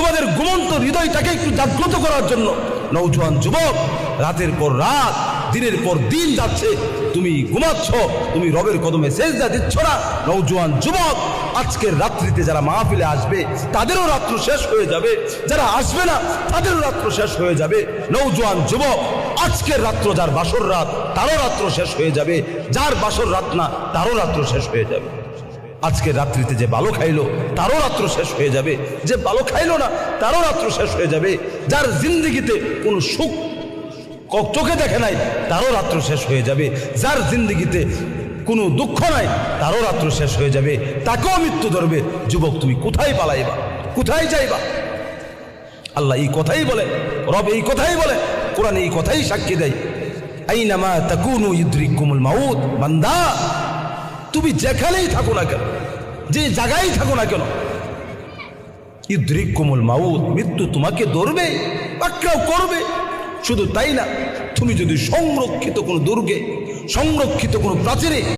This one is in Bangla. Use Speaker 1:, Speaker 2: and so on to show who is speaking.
Speaker 1: তোমাদের ঘুমন্ত হৃদয়টাকে একটু জাগ্রত করার জন্য। নৌজওয়ান যুবক, রাতের পর রাত, দিনের পর দিন যাচ্ছে। তুমি ঘুমাচ্ছ, তুমি রবের কদমে সেজদা দিচ্ছ না। নৌজোয়ান যুবক, আজকের রাত্রিতে যারা মাহফিলে আসবে, তাদেরও রাত্র শেষ হয়ে যাবে। যারা আসবে না, তাদেরও রাত্র শেষ হয়ে যাবে। নৌজোয়ান যুবক, আজকের রাত্র যার বাসর রাত, তারও রাত্র শেষ হয়ে যাবে। যার বাসর রাত না, তারও রাত্র শেষ হয়ে যাবে। আজকের রাত্রিতে যে বালো খাইলো, তারও রাত্র শেষ হয়ে যাবে। যে বালো খাইলো না, তারও রাত্র শেষ হয়ে যাবে। যার জিন্দগিতে কোনো সুখ চোখে দেখে নাই, তারও রাত্র শেষ হয়ে যাবে। যার জিন্দগিতে কোনো দুঃখ নাই, তারও রাত্র শেষ হয়ে যাবে। তাকেও মৃত্যু ধরবে। যুবক, তুমি কোথায় পালাইবা? কোথায় যাইবা? আল্লাহ এই কথাই বলে, রব এই কথাই বলে, কোরআন এই কথাই সাক্ষী দেয়। আইনামা তাকুনু ইদ্রিকুমুল মাউত, বান্দা তুমি যেখানেই থাকো না কেন, যে জায়গায় থাকো না কেন কোমল মাউদ মৃত্যু তোমাকে ধরবে পাকড়াও করবে। শুধু তাই না, তুমি যদি সংরক্ষিত কোনো দুর্গে, সংরক্ষিত কোনো প্রাচীরে